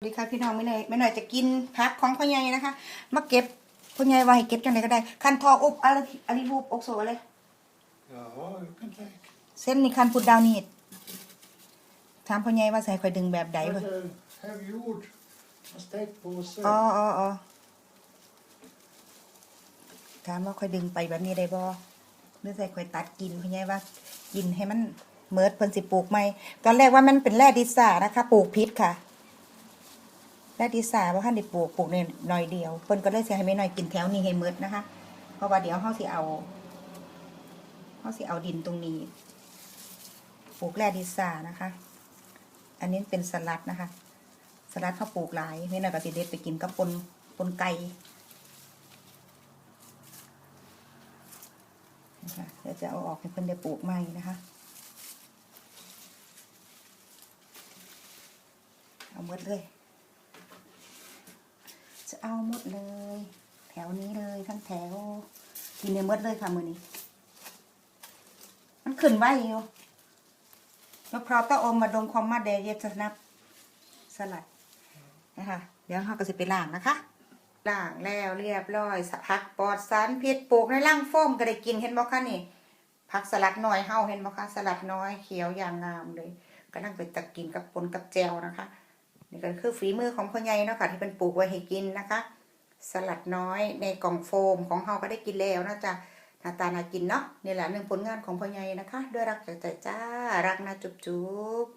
สวัสดีค่ะพี่น้องไม่เหนื่อยไม่หน่อยจะกินพักของพ่อใหญ่นะคะมาเก็บพ่อใหญ่ไว้ให้เก็บจังไดก็ได้ คันทออบอะไรอะไรรูปอกโซอะไร Ja, du kan tänka. เส้นนี่คันพุดดาวนี่ถามพ่อใหญ่ว่าใส่ข่อยดึงแบบใดเว้ย Eller häv jord. En stekpåse. อ๋ออ๋ออ๋อถามว่าข่อยดึงไปแบบนี้ได้บ่หรือใส่ข่อยตัดกินพ่อใหญ่ว่า กินให้มันเมิดเพิ่นสิปลูกใหม่ตอนแรกว่ามันเป็นแร่ดิสานะคะปลูกพิษค่ะ แร่ดิสาบ่ทันได้ปลูกปลูกเนี่ยหน่อยเดียวเพิ่นก็เลยสิให้แม่น้อยกินแถวนี้ให้มิดนะคะ เพราะว่าเดี๋ยวเฮาสิเอาเฮาสิเอาดินตรงนี้ปลูกแร่ดิสานะคะ อันนี้เป็นสลัดนะคะ สลัดเขาปลูกหลายแม่น้อยก็สิเด็ดไปกินกับปนปนไก่นะคะเดี๋ยวจะเอาออกให้เพิ่นได้ปลูกใหม่นะคะเอาหมดเลย เอาหมดเลย แถวนี้เลยทั้งแถว กินในหมดเลยค่ะมือนี้ มันขึ้นไว้อยู่มะพร้าวเต้าอมมาดงคอมมาเดเยสนับสลัดนะคะเดี๋ยวเราก็จะไปล้างนะคะล้างแล้วเรียบร้อยผักปลอดสารพิษปลูกในร่างโฟมก็ได้กินเห็นบ่คะนี่ผักสลัดน้อยเฮาเห็นบ่คะสลัดน้อยเขียวอย่างงามเลยก็นั่งไปตักกินกับปนกับแจวนะคะ นี่ก็คือฝีมือของพ่อใหญ่เนาะค่ะที่เป็นปลูกไว้ให้กินนะคะ สลัดน้อยในกล่องโฟมของเฮาก็ได้กินแล้วนะจ๊ะหน้าตาน่ากินเนาะนี่แหละหนึ่งผลงานของพ่อใหญ่นะคะ ด้วยรักจากใจจ้ารักนะจุ๊บจุ๊บ